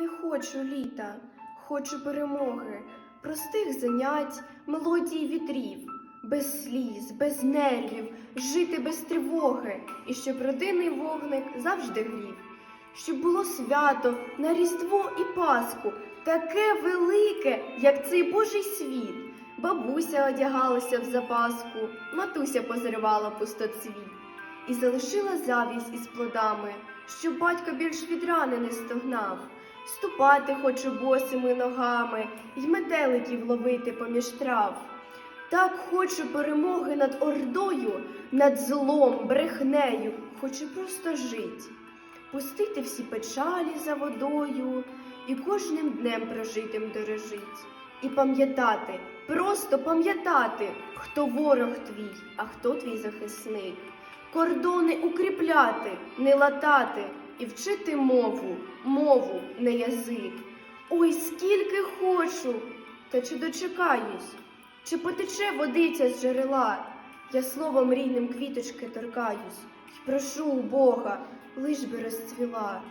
Не хочу літа, хочу перемоги, простих занять, мелодії вітрів, без сліз, без нервів, жити без тривоги, і щоб родинний вогник завжди грів, щоб було свято на Різдво і Пасху, таке велике, як цей Божий світ. Бабуся одягалася в запаску, матуся позривала пустоцвіт і залишила завість із плодами, щоб батько більш від рани не стогнав. Ступати хочу босими ногами й метеликів ловити поміж трав. Так хочу перемоги над ордою, над злом, брехнею, хочу просто жить, пустити всі печалі за водою і кожним днем прожитим дорожить. І пам'ятати, просто пам'ятати, хто ворог твій, а хто твій захисник. Кордони укріпляти, не латати і вчити мову, мову, не язик. Ой, скільки хочу, та чи дочекаюсь, чи потече водиця з джерела? Я словом рідним квіточки торкаюсь, прошу у Бога, лиш би розцвіла.